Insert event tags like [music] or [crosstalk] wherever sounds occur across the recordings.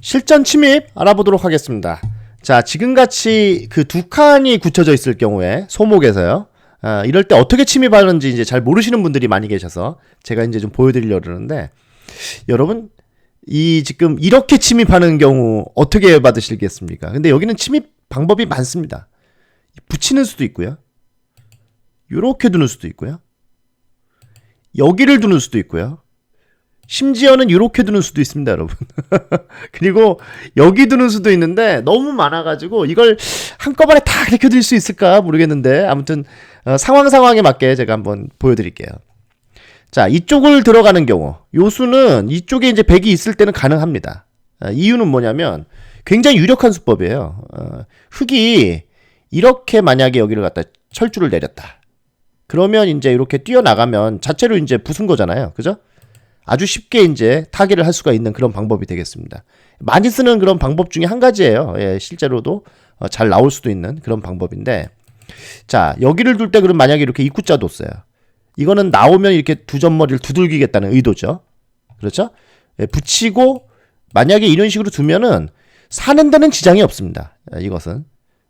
실전 침입 알아보도록 하겠습니다. 자, 지금같이 그 두 칸이 굳혀져 있을 경우에 소목에서요. 아, 이럴 때 어떻게 침입하는지 이제 잘 모르시는 분들이 많이 계셔서 제가 이제 좀 보여드리려고 그러는데 여러분 이 지금 이렇게 침입하는 경우 어떻게 받으시겠습니까? 근데 여기는 침입 방법이 많습니다. 붙이는 수도 있고요. 요렇게 두는 수도 있고요. 여기를 두는 수도 있고요. 심지어는 이렇게 두는 수도 있습니다, 여러분. [laughs] 그리고 여기 두는 수도 있는데 너무 많아가지고 이걸 한꺼번에 다 가르쳐 드릴 수 있을까 모르겠는데 아무튼 어, 상황 상황에 맞게 제가 한번 보여드릴게요. 자, 이쪽을 들어가는 경우 요 수는 이쪽에 이제 100이 있을 때는 가능합니다. 아, 이유는 뭐냐면 굉장히 유력한 수법이에요. 어, 흙이 이렇게 만약에 여기를 갖다 철줄을 내렸다. 그러면 이제 이렇게 뛰어나가면 자체로 이제 부순 거잖아요. 그죠? 아주 쉽게 이제 타개를 할 수가 있는 그런 방법이 되겠습니다. 많이 쓰는 그런 방법 중에 한 가지예요. 예, 실제로도 어, 잘 나올 수도 있는 그런 방법인데 자 여기를 둘 때 그럼 만약에 이렇게 입구자 뒀어요. 이거는 나오면 이렇게 두 점머리를 두들기겠다는 의도죠. 그렇죠? 예, 붙이고 만약에 이런 식으로 두면은 사는 데는 지장이 없습니다. 예, 이것은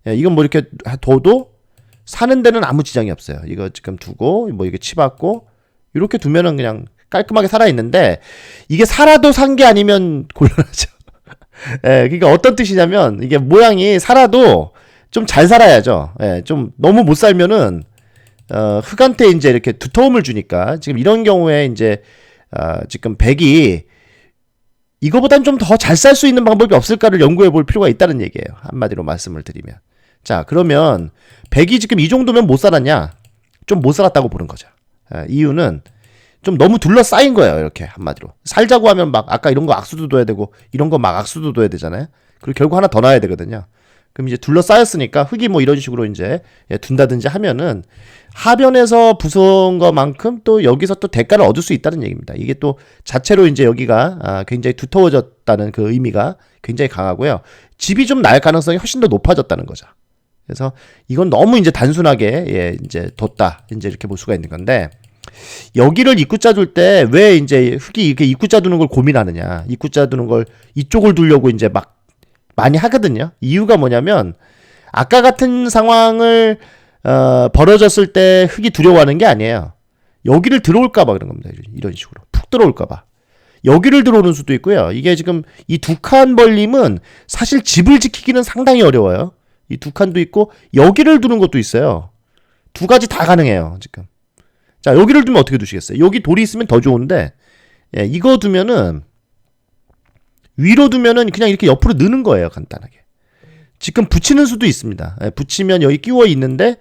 예, 이건 뭐 이렇게 둬도 사는 데는 아무 지장이 없어요. 이거 지금 두고 뭐 이게 치받고 이렇게 두면은 그냥 깔끔하게 살아 있는데 이게 살아도 산 게 아니면 곤란하죠. [laughs] 예, 그러니까 어떤 뜻이냐면 이게 모양이 살아도 좀 잘 살아야죠. 예, 좀 너무 못 살면은 어, 흙한테 이제 이렇게 두터움을 주니까 지금 이런 경우에 이제 어, 지금 백이 이거보단 좀 더 잘 살 수 있는 방법이 없을까를 연구해 볼 필요가 있다는 얘기예요. 한마디로 말씀을 드리면. 자, 그러면 백이 지금 이 정도면 못 살았냐? 좀 못 살았다고 보는 거죠. 예, 이유는 좀 너무 둘러싸인 거예요. 이렇게 한마디로. 살자고 하면 막 아까 이런 거 악수도 둬야 되고 이런 거 막 악수도 둬야 되잖아요. 그리고 결국 하나 더 놔야 되거든요. 그럼 이제 둘러싸였으니까 흙이 뭐 이런 식으로 이제 예, 둔다든지 하면은 하변에서 부서운 것만큼 또 여기서 또 대가를 얻을 수 있다는 얘기입니다. 이게 또 자체로 이제 여기가 아, 굉장히 두터워졌다는 그 의미가 굉장히 강하고요. 집이 좀 날 가능성이 훨씬 더 높아졌다는 거죠. 그래서 이건 너무 이제 단순하게 예, 이제 뒀다 이제 이렇게 볼 수가 있는 건데 여기를 입구자 둘 때 왜 이제 흙이 이렇게 입구자 두는 걸 고민하느냐 입구자 두는 걸 이쪽을 두려고 이제 막 많이 하거든요. 이유가 뭐냐면 아까 같은 상황을 어, 벌어졌을 때 흙이 두려워하는 게 아니에요. 여기를 들어올까봐 그런 겁니다. 이런 식으로 푹 들어올까봐. 여기를 들어오는 수도 있고요. 이게 지금 이 두 칸 벌림은 사실 집을 지키기는 상당히 어려워요. 이 두 칸도 있고 여기를 두는 것도 있어요. 두 가지 다 가능해요. 지금. 자 여기를 두면 어떻게 두시겠어요? 여기 돌이 있으면 더 좋은데 예, 이거 두면은 위로 두면은 그냥 이렇게 옆으로 느는 거예요. 간단하게. 지금 붙이는 수도 있습니다. 예, 붙이면 여기 끼워 있는데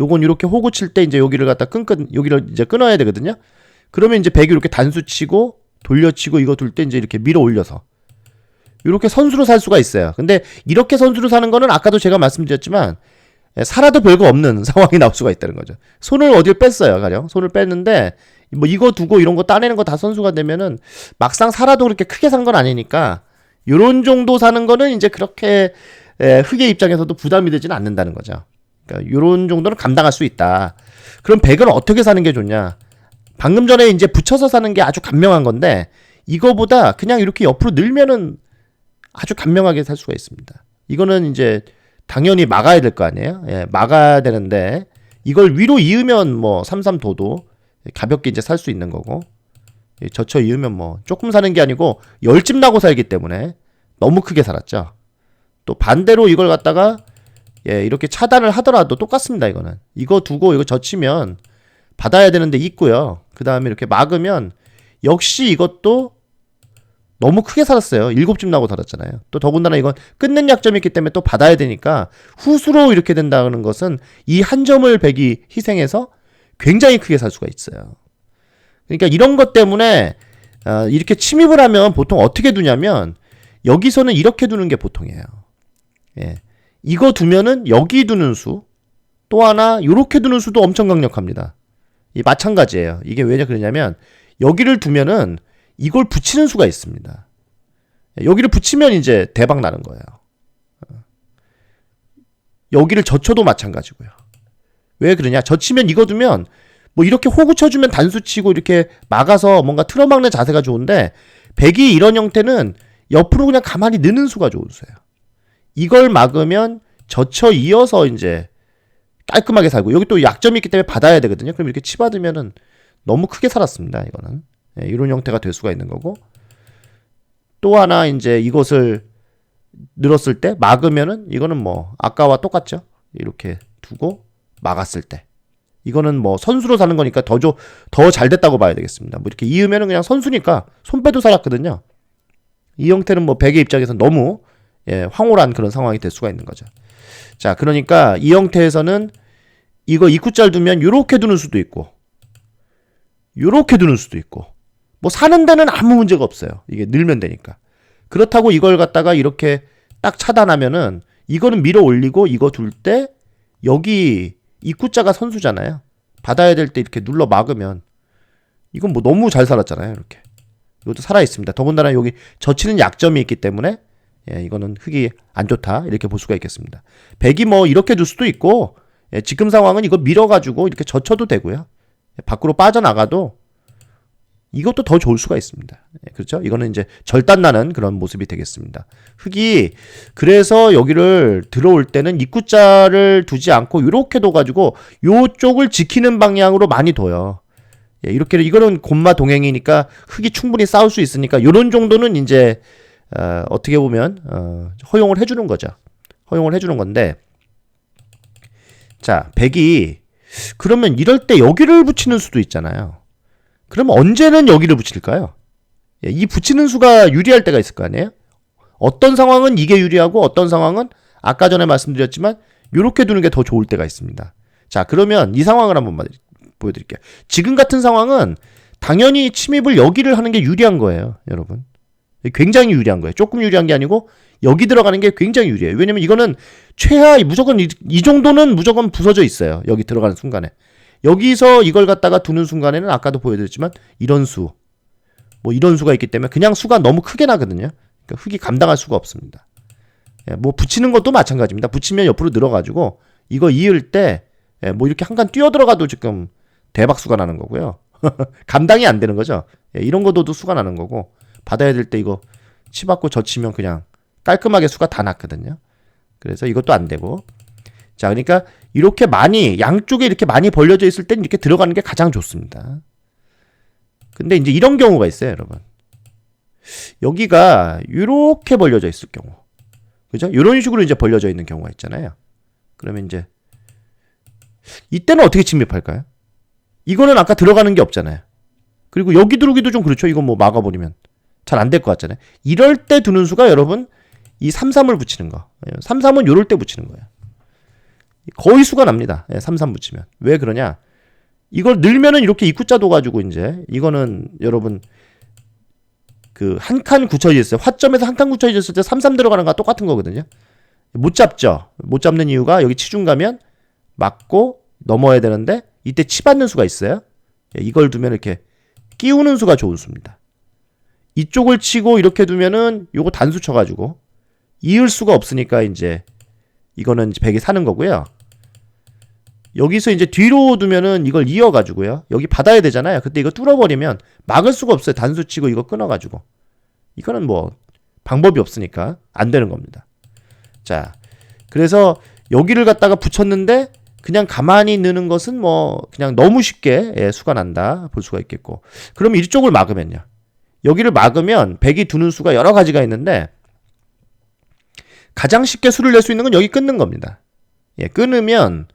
요건 이렇게 호구 칠 때 이제 여기를 갖다 끈끈 여기를 이제 끊어야 되거든요. 그러면 이제 백이 이렇게 단수 치고 돌려치고 이거 둘 때 이제 이렇게 밀어 올려서 이렇게 선수로 살 수가 있어요. 근데 이렇게 선수로 사는 거는 아까도 제가 말씀드렸지만 예, 살아도 별거 없는 [laughs] 상황이 나올 수가 있다는 거죠. 손을 어딜 뺐어요, 가령 손을 뺐는데 뭐 이거 두고 이런 거 따내는 거 다 선수가 되면은 막상 살아도 그렇게 크게 산 건 아니니까 요런 정도 사는 거는 이제 그렇게 에, 흑의 입장에서도 부담이 되지는 않는다는 거죠. 그러니까 요런 정도는 감당할 수 있다. 그럼 백은 어떻게 사는 게 좋냐? 방금 전에 이제 붙여서 사는 게 아주 간명한 건데 이거보다 그냥 이렇게 옆으로 늘면은 아주 간명하게 살 수가 있습니다. 이거는 이제 당연히 막아야 될 거 아니에요? 예, 막아야 되는데 이걸 위로 이으면 뭐 삼삼도도 가볍게 이제 살 수 있는 거고 예, 젖혀 이으면 뭐 조금 사는 게 아니고 열집 나고 살기 때문에 너무 크게 살았죠. 또 반대로 이걸 갖다가 예, 이렇게 차단을 하더라도 똑같습니다. 이거는 이거 두고 이거 젖히면 받아야 되는데 있고요. 그 다음에 이렇게 막으면 역시 이것도 너무 크게 살았어요. 일곱 집 나고 살았잖아요. 또 더군다나 이건 끊는 약점이 있기 때문에 또 받아야 되니까 후수로 이렇게 된다는 것은 이 한 점을 백이 희생해서 굉장히 크게 살 수가 있어요. 그러니까 이런 것 때문에 어, 이렇게 침입을 하면 보통 어떻게 두냐면 여기서는 이렇게 두는 게 보통이에요. 예. 이거 두면은 여기 두는 수, 또 하나 요렇게 두는 수도 엄청 강력합니다. 이 마찬가지예요. 이게 왜냐 그러냐면 여기를 두면은 이걸 붙이는 수가 있습니다. 여기를 붙이면 이제 대박 나는 거예요. 여기를 젖혀도 마찬가지고요. 왜 그러냐? 젖히면 이거 두면 뭐 이렇게 호구 쳐주면 단수 치고 이렇게 막아서 뭔가 틀어막는 자세가 좋은데 백이 이런 형태는 옆으로 그냥 가만히 느는 수가 좋은 수예요. 이걸 막으면 젖혀 이어서 이제 깔끔하게 살고 여기 또 약점이 있기 때문에 받아야 되거든요. 그럼 이렇게 치받으면은 너무 크게 살았습니다. 이거는 예, 이런 형태가 될 수가 있는 거고 또 하나 이제 이것을 늘었을 때 막으면은 이거는 뭐 아까와 똑같죠. 이렇게 두고 막았을 때 이거는 뭐 선수로 사는 거니까 더더 잘 됐다고 봐야 되겠습니다. 뭐 이렇게 이으면은 그냥 선수니까 손 빼도 살았거든요. 이 형태는 뭐 백의 입장에서 너무 예, 황홀한 그런 상황이 될 수가 있는 거죠. 자, 그러니까 이 형태에서는 이거 입구짤 두면 요렇게 두는 수도 있고 요렇게 두는 수도 있고 뭐 사는 데는 아무 문제가 없어요. 이게 늘면 되니까. 그렇다고 이걸 갖다가 이렇게 딱 차단하면은 이거는 밀어 올리고 이거 둘 때 여기 입구자가 선수잖아요. 받아야 될 때 이렇게 눌러 막으면 이건 뭐 너무 잘 살았잖아요. 이렇게. 이것도 살아 있습니다. 더군다나 여기 젖히는 약점이 있기 때문에 예, 이거는 흙이 안 좋다 이렇게 볼 수가 있겠습니다. 백이 뭐 이렇게 둘 수도 있고 예, 지금 상황은 이거 밀어가지고 이렇게 젖혀도 되고요. 예, 밖으로 빠져나가도 이것도 더 좋을 수가 있습니다. 예, 그렇죠? 이거는 이제 절단나는 그런 모습이 되겠습니다. 흙이 그래서 여기를 들어올 때는 입구자를 두지 않고 이렇게 둬가지고 요쪽을 지키는 방향으로 많이 둬요. 예, 이렇게 이거는 곰마 동행이니까 흙이 충분히 싸울 수 있으니까 요런 정도는 이제 어, 어떻게 보면 어, 허용을 해주는 거죠. 허용을 해주는 건데 자 백이 그러면 이럴 때 여기를 붙이는 수도 있잖아요. 그러면 언제는 여기를 붙일까요? 예, 이 붙이는 수가 유리할 때가 있을 거 아니에요? 어떤 상황은 이게 유리하고 어떤 상황은 아까 전에 말씀드렸지만 이렇게 두는 게 더 좋을 때가 있습니다. 자 그러면 이 상황을 한번 보여드릴게요. 지금 같은 상황은 당연히 침입을 여기를 하는 게 유리한 거예요, 여러분. 굉장히 유리한 거예요. 조금 유리한 게 아니고 여기 들어가는 게 굉장히 유리해요. 왜냐면 이거는 최하 무조건 이, 이 정도는 무조건 부서져 있어요. 여기 들어가는 순간에. 여기서 이걸 갖다가 두는 순간에는 아까도 보여드렸지만 이런 수, 뭐 이런 수가 있기 때문에 그냥 수가 너무 크게 나거든요. 그러니까 흙이 감당할 수가 없습니다. 예, 뭐 붙이는 것도 마찬가지입니다. 붙이면 옆으로 늘어가지고 이거 이을 때뭐 예, 이렇게 한칸 뛰어 들어가도 지금 대박 수가 나는 거고요. [laughs] 감당이 안 되는 거죠. 예, 이런 것도 수가 나는 거고 받아야 될 때 이거 치받고 젖히면 그냥 깔끔하게 수가 다 났거든요. 그래서 이것도 안 되고. 자, 그러니까 이렇게 많이 양쪽에 이렇게 많이 벌려져 있을 땐 이렇게 들어가는 게 가장 좋습니다. 근데 이제 이런 경우가 있어요, 여러분. 여기가 이렇게 벌려져 있을 경우. 그죠? 이런 식으로 이제 벌려져 있는 경우가 있잖아요. 그러면 이제 이때는 어떻게 침입할까요? 이거는 아까 들어가는 게 없잖아요. 그리고 여기 들어오기도 좀 그렇죠. 이거 뭐 막아버리면. 잘 안 될 것 같잖아요. 이럴 때 두는 수가 여러분 이 3, 3을 붙이는 거. 3, 3은 요럴 때 붙이는 거예요. 거의 수가 납니다. 3, 예, 3 붙이면. 왜 그러냐? 이걸 늘면은 이렇게 입구자 둬가지고 이제 이거는 여러분 그 한 칸 굳혀져 있어요. 화점에서 한 칸 굳혀져 있을 때 3, 3 들어가는 거랑 똑같은 거거든요. 못 잡죠. 못 잡는 이유가 여기 치중 가면 맞고 넘어야 되는데 이때 치 받는 수가 있어요. 예, 이걸 두면 이렇게 끼우는 수가 좋은 수입니다. 이쪽을 치고 이렇게 두면은 요거 단수 쳐가지고 이을 수가 없으니까 이제 이거는 백이 사는 거고요. 여기서 이제 뒤로 두면은 이걸 이어가지고요. 여기 받아야 되잖아요. 그때 이거 뚫어버리면 막을 수가 없어요. 단수 치고 이거 끊어가지고. 이거는 뭐 방법이 없으니까 안 되는 겁니다. 자, 그래서 여기를 갖다가 붙였는데 그냥 가만히 넣는 것은 뭐 그냥 너무 쉽게 예, 수가 난다 볼 수가 있겠고 그럼 이쪽을 막으면요 여기를 막으면 백이 두는 수가 여러 가지가 있는데 가장 쉽게 수를 낼 수 있는 건 여기 끊는 겁니다 예, 끊으면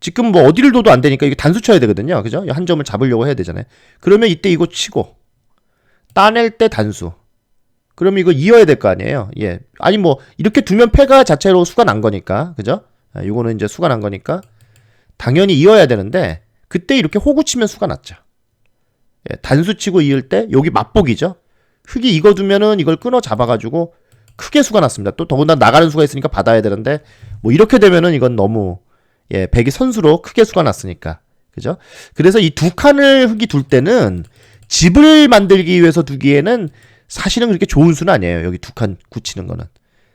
지금 뭐 어디를 둬도 안 되니까 이게 단수 쳐야 되거든요. 그죠? 한 점을 잡으려고 해야 되잖아요. 그러면 이때 이거 치고 따낼 때 단수. 그러면 이거 이어야 될 거 아니에요? 예. 아니 뭐 이렇게 두면 패가 자체로 수가 난 거니까. 그죠? 아, 요거는 이제 수가 난 거니까 당연히 이어야 되는데 그때 이렇게 호구 치면 수가 났죠. 예, 단수 치고 이을 때 여기 맛보기죠. 흙이 익어 두면은 이걸 끊어 잡아 가지고 크게 수가 났습니다. 또 더군다나 나가는 수가 있으니까 받아야 되는데 뭐 이렇게 되면은 이건 너무 예 백이 선수로 크게 수가 났으니까 그죠? 그래서 이 두 칸을 흙이 둘 때는 집을 만들기 위해서 두기에는 사실은 그렇게 좋은 수는 아니에요. 여기 두 칸 굳히는 거는.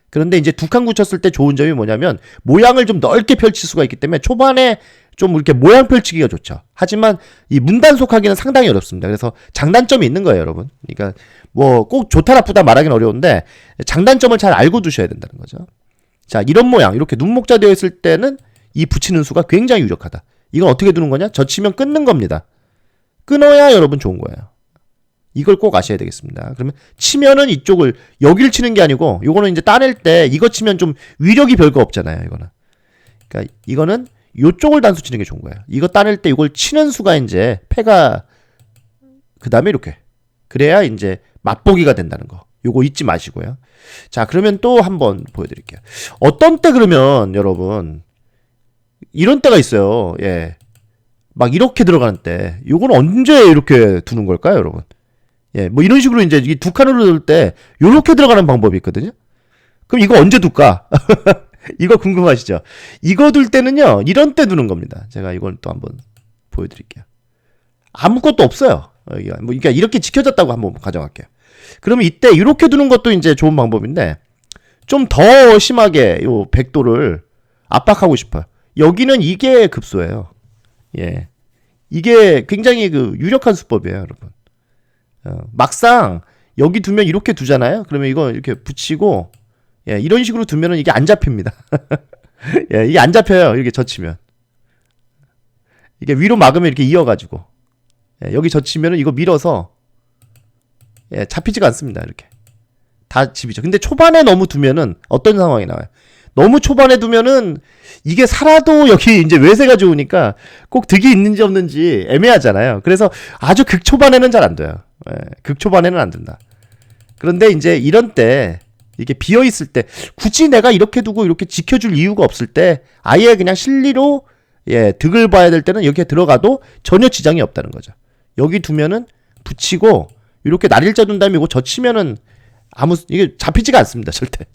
그런데 이제 두 칸 굳혔을 때 좋은 점이 뭐냐면 모양을 좀 넓게 펼칠 수가 있기 때문에 초반에 좀 이렇게 모양 펼치기가 좋죠. 하지만 이 문단속하기는 상당히 어렵습니다. 그래서 장단점이 있는 거예요, 여러분. 그러니까 뭐 꼭 좋다 나쁘다 말하기는 어려운데 장단점을 잘 알고 두셔야 된다는 거죠. 자, 이런 모양 이렇게 눈목자 되어 있을 때는 이 붙이는 수가 굉장히 유력하다. 이건 어떻게 두는 거냐? 젖히면 끊는 겁니다. 끊어야 여러분 좋은 거예요. 이걸 꼭 아셔야 되겠습니다. 그러면 치면은 이쪽을 여기를 치는 게 아니고 요거는 이제 따낼 때 이거 치면 좀 위력이 별거 없잖아요, 이거는. 그러니까 이거는 요쪽을 단수 치는 게 좋은 거예요. 이거 따낼 때 이걸 치는 수가 이제 패가 그 다음에 이렇게 그래야 이제 맛보기가 된다는 거. 요거 잊지 마시고요. 자, 그러면 또 한번 보여드릴게요. 어떤 때 그러면 여러분 이런 때가 있어요. 예. 막 이렇게 들어가는 때, 요건 언제 이렇게 두는 걸까요, 여러분? 예, 뭐 이런 식으로 이제 이 두 칸으로 둘 때, 요렇게 들어가는 방법이 있거든요? 그럼 이거 언제 둘까? [laughs] 이거 궁금하시죠? 이거 둘 때는요, 이런 때 두는 겁니다. 제가 이걸 또 한번 보여 드릴게요. 아무것도 없어요. 뭐, 그러니까 이렇게 지켜졌다고 한번 가정할게요. 그러면 이때 이렇게 두는 것도 이제 좋은 방법인데, 좀 더 심하게 요 백도를 압박하고 싶어요. 여기는 이게 급소예요. 예. 이게 굉장히 그 유력한 수법이에요, 여러분. 어, 막상 여기 두면 이렇게 두잖아요. 그러면 이거 이렇게 붙이고 예, 이런 식으로 두면은 이게 안 잡힙니다. [laughs] 예, 이게 안 잡혀요. 이렇게 젖히면. 이게 위로 막으면 이렇게 이어가지고 예, 여기 젖히면은 이거 밀어서 예, 잡히지가 않습니다. 이렇게 다 집이죠. 근데 초반에 너무 두면은 어떤 상황이 나와요? 너무 초반에 두면은 이게 살아도 여기 이제 외세가 좋으니까 꼭 득이 있는지 없는지 애매하잖아요. 그래서 아주 극 초반에는 잘 안 돼요. 예, 극 초반에는 안 된다. 그런데 이제 이런 때 이게 비어 있을 때 굳이 내가 이렇게 두고 이렇게 지켜줄 이유가 없을 때 아예 그냥 실리로 예 득을 봐야 될 때는 여기에 들어가도 전혀 지장이 없다는 거죠. 여기 두면은 붙이고 이렇게 날일자 둔 다음에 이거 젖히면은 아무 이게 잡히지가 않습니다 절대.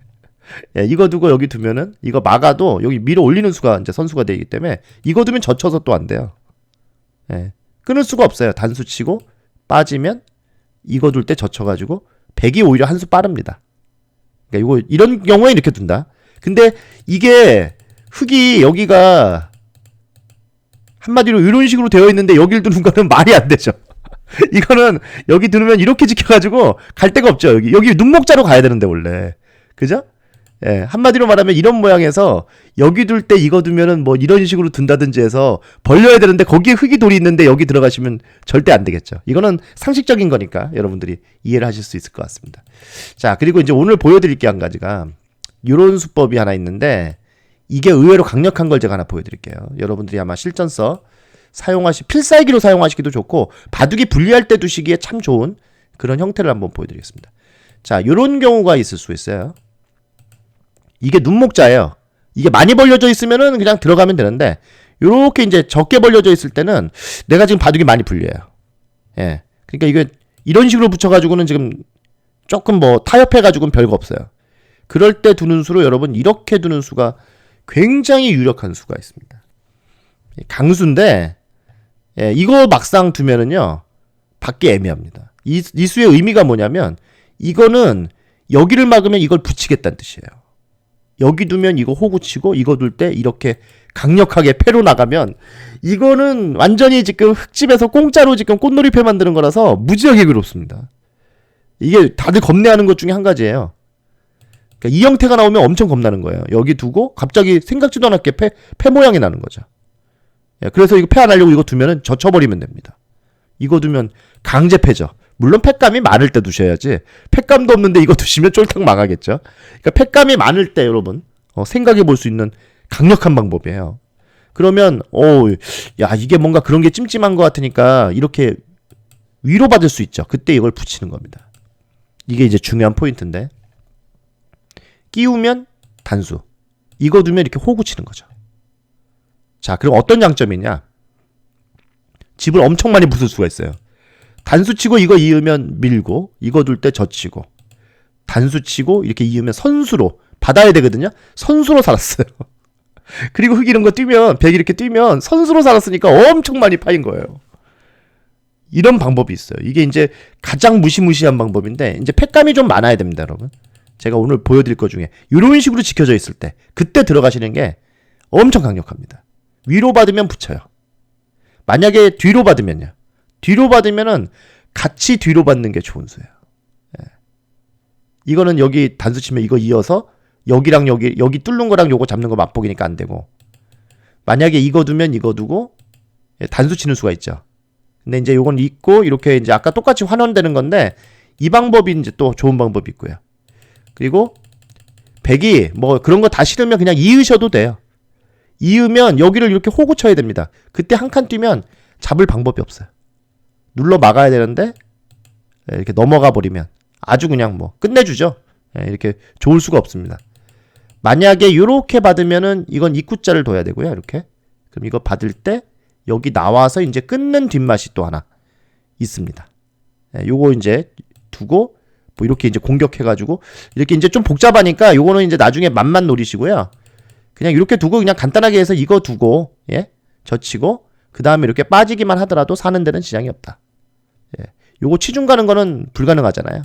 예, 이거 두고 여기 두면은 이거 막아도 여기 밀어 올리는 수가 이제 선수가 되기 때문에 이거 두면 젖혀서 또 안 돼요. 예, 끊을 수가 없어요. 단수 치고 빠지면 이거 둘 때 젖혀가지고 백이 오히려 한 수 빠릅니다. 그러니까 이거 이런 경우에 이렇게 둔다. 근데 이게 흙이 여기가 한마디로 이런 식으로 되어 있는데 여길 두는 거는 [laughs] 말이 안 되죠. [laughs] 이거는 여기 두면 이렇게 지켜가지고 갈 데가 없죠. 여기 여기 눈목자로 가야 되는데 원래 그죠? 예, 한마디로 말하면 이런 모양에서 여기 둘 때 이거 두면은 뭐 이런 식으로 둔다든지 해서 벌려야 되는데 거기에 흙이 돌이 있는데 여기 들어가시면 절대 안 되겠죠. 이거는 상식적인 거니까 여러분들이 이해를 하실 수 있을 것 같습니다. 자, 그리고 이제 오늘 보여드릴 게 한 가지가 요런 수법이 하나 있는데 이게 의외로 강력한 걸 제가 하나 보여드릴게요. 여러분들이 아마 실전서 사용하시, 필살기로 사용하시기도 좋고 바둑이 분리할 때 두시기에 참 좋은 그런 형태를 한번 보여드리겠습니다. 자, 요런 경우가 있을 수 있어요. 이게 눈목자예요. 이게 많이 벌려져 있으면은 그냥 들어가면 되는데 요렇게 이제 적게 벌려져 있을 때는 내가 지금 바둑이 많이 불려요. 예. 그러니까 이게 이런 식으로 붙여가지고는 지금 조금 뭐 타협해가지고는 별거 없어요. 그럴 때 두는 수로 여러분 이렇게 두는 수가 굉장히 유력한 수가 있습니다. 강수인데 예, 이거 막상 두면은요 받기 애매합니다. 이, 이 수의 의미가 뭐냐면 이거는 여기를 막으면 이걸 붙이겠다는 뜻이에요. 여기 두면 이거 호구 치고 이거 둘 때 이렇게 강력하게 패로 나가면 이거는 완전히 지금 흙집에서 공짜로 지금 꽃놀이 패 만드는 거라서 무지하게 괴롭습니다. 이게 다들 겁내하는 것 중에 한 가지예요. 그러니까 이 형태가 나오면 엄청 겁나는 거예요. 여기 두고 갑자기 생각지도 않았게 패, 패 모양이 나는 거죠. 예, 그래서 이거 패 안 하려고 이거 두면은 젖혀버리면 됩니다. 이거 두면 강제 패죠. 물론 팩감이 많을 때 두셔야지 팩감도 없는데 이거 [laughs] 두시면 쫄딱 망하겠죠. 그러니까 팩감이 많을 때 여러분 어, 생각해 볼 수 있는 강력한 방법이에요. 그러면 어야 이게 뭔가 그런 게 찜찜한 것 같으니까 이렇게 위로받을 수 있죠. 그때 이걸 붙이는 겁니다. 이게 이제 중요한 포인트인데 끼우면 단수 이거 두면 이렇게 호구 치는 거죠. 자 그럼 어떤 장점이냐 집을 엄청 많이 부술 수가 있어요. 단수 치고 이거 이으면 밀고 이거 둘 때 젖히고 단수 치고 이렇게 이으면 선수로 받아야 되거든요. 선수로 살았어요. [laughs] 그리고 흙 이런 거 뛰면 백 이렇게 뛰면 선수로 살았으니까 엄청 많이 파인 거예요. 이런 방법이 있어요. 이게 이제 가장 무시무시한 방법인데 이제 팩감이 좀 많아야 됩니다, 여러분. 제가 오늘 보여드릴 것 중에 이런 식으로 지켜져 있을 때 그때 들어가시는 게 엄청 강력합니다. 위로 받으면 붙여요. 만약에 뒤로 받으면요. 뒤로 받으면은 같이 뒤로 받는 게 좋은 수예요. 이거는 여기 단수 치면 이거 이어서 여기랑 여기 여기 뚫는 거랑 요거 잡는 거 맛보기니까 안 되고 만약에 이거 두면 이거 두고 예, 단수 치는 수가 있죠. 근데 이제 요건 있고 이렇게 이제 아까 똑같이 환원되는 건데 이 방법이 이제 또 좋은 방법이 있고요. 그리고 백이 뭐 그런 거 다 싫으면 그냥 이으셔도 돼요. 이으면 여기를 이렇게 호구 쳐야 됩니다. 그때 한 칸 뛰면 잡을 방법이 없어요. 눌러 막아야 되는데 예, 이렇게 넘어가 버리면 아주 그냥 뭐 끝내주죠. 예, 이렇게 좋을 수가 없습니다. 만약에 이렇게 받으면은 이건 입구자를 둬야 되고요. 이렇게 그럼 이거 받을 때 여기 나와서 이제 끊는 뒷맛이 또 하나 있습니다. 예, 요거 이제 두고 뭐 이렇게 이제 공격해가지고 이렇게 이제 좀 복잡하니까 요거는 이제 나중에 맛만 노리시고요. 그냥 이렇게 두고 그냥 간단하게 해서 이거 두고 예 젖히고 그 다음에 이렇게 빠지기만 하더라도 사는 데는 지장이 없다. 예, 요거 치중 가는 거는 불가능하잖아요.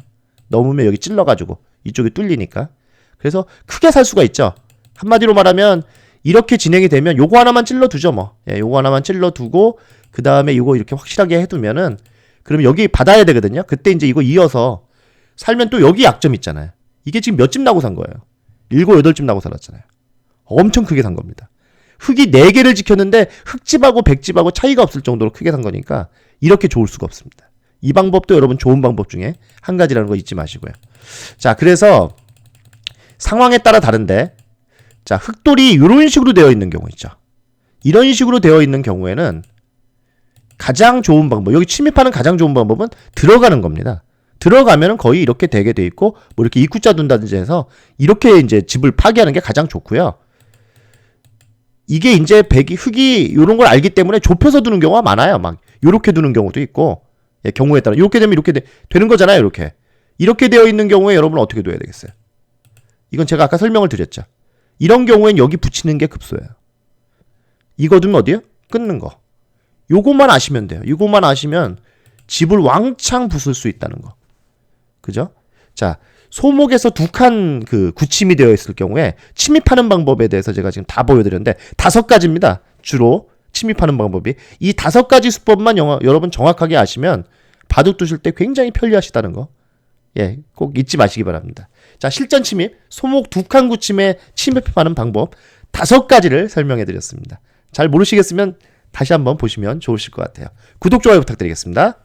넘으면 여기 찔러가지고 이쪽이 뚫리니까. 그래서 크게 살 수가 있죠. 한마디로 말하면 이렇게 진행이 되면 요거 하나만 찔러 두죠 뭐. 예, 요거 하나만 찔러 두고 그 다음에 요거 이렇게 확실하게 해두면은 그러면 여기 받아야 되거든요. 그때 이제 이거 이어서 살면 또 여기 약점 있잖아요. 이게 지금 몇 집 나고 산 거예요. 일곱 여덟 집 나고 살았잖아요. 엄청 크게 산 겁니다. 흙이 네개를 지켰는데 흙집하고 백집하고 차이가 없을 정도로 크게 산 거니까 이렇게 좋을 수가 없습니다. 이 방법도 여러분 좋은 방법 중에 한 가지라는 거 잊지 마시고요. 자, 그래서 상황에 따라 다른데 자, 흙돌이 이런 식으로 되어 있는 경우 있죠. 이런 식으로 되어 있는 경우에는 가장 좋은 방법, 여기 침입하는 가장 좋은 방법은 들어가는 겁니다. 들어가면은 거의 이렇게 되게 돼 있고 뭐 이렇게 입구자 둔다든지 해서 이렇게 이제 집을 파괴하는 게 가장 좋고요. 이게 이제 백이 흙이 이런 걸 알기 때문에 좁혀서 두는 경우가 많아요. 막 요렇게 두는 경우도 있고 예, 경우에 따라 이렇게 되면 이렇게 되, 되는 거잖아요. 이렇게 이렇게 되어 있는 경우에 여러분은 어떻게 둬야 되겠어요? 이건 제가 아까 설명을 드렸죠. 이런 경우엔 여기 붙이는 게 급소예요. 이거 두면 어디요? 끊는 거. 요것만 아시면 돼요. 이것만 아시면 집을 왕창 부술 수 있다는 거. 그죠? 자, 소목에서 두 칸 그 구침이 되어 있을 경우에 침입하는 방법에 대해서 제가 지금 다 보여드렸는데 다섯 가지입니다. 주로 침입하는 방법이 이 다섯 가지 수법만 영어, 여러분 정확하게 아시면 바둑 두실 때 굉장히 편리하시다는 거. 예, 꼭 잊지 마시기 바랍니다. 자, 실전 침입, 소목 두 칸 구침에 침입하는 방법 다섯 가지를 설명해 드렸습니다. 잘 모르시겠으면 다시 한번 보시면 좋으실 것 같아요. 구독, 좋아요 부탁드리겠습니다.